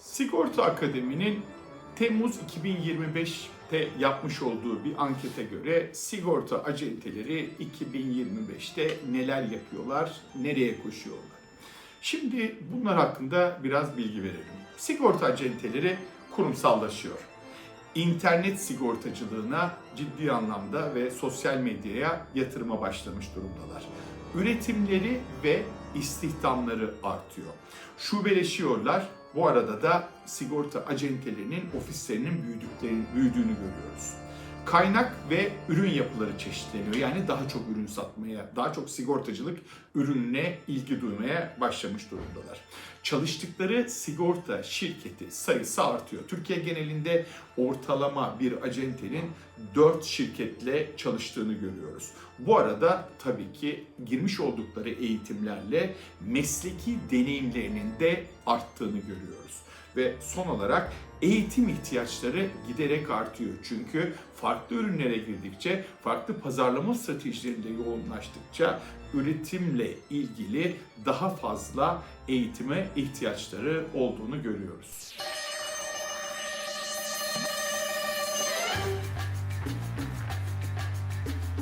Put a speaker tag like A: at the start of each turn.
A: Sigorta Akademi'nin Temmuz 2025'te yapmış olduğu bir ankete göre sigorta acenteleri 2025'te neler yapıyorlar, nereye koşuyorlar? Şimdi bunlar hakkında biraz bilgi verelim. Sigorta acenteleri kurumsallaşıyor. İnternet sigortacılığına ciddi anlamda ve sosyal medyaya yatırıma başlamış durumdalar. Üretimleri ve istihdamları artıyor. Şubeleşiyorlar. Bu arada da sigorta acentelerinin ofislerinin büyüdüklerini, büyüdüğünü görüyoruz. Kaynak ve ürün yapıları çeşitleniyor. Yani daha çok ürün satmaya, daha çok sigortacılık ürününe ilgi duymaya başlamış durumdalar. Çalıştıkları sigorta şirketi sayısı artıyor. Türkiye genelinde ortalama bir acentenin 4 şirketle çalıştığını görüyoruz. Bu arada tabii ki girmiş oldukları eğitimlerle mesleki deneyimlerinin de arttığını görüyoruz. Ve son olarak eğitim ihtiyaçları giderek artıyor. Çünkü farklı ürünlere girdikçe, farklı pazarlama stratejilerinde yoğunlaştıkça üretimle ilgili daha fazla eğitime ihtiyaçları olduğunu görüyoruz.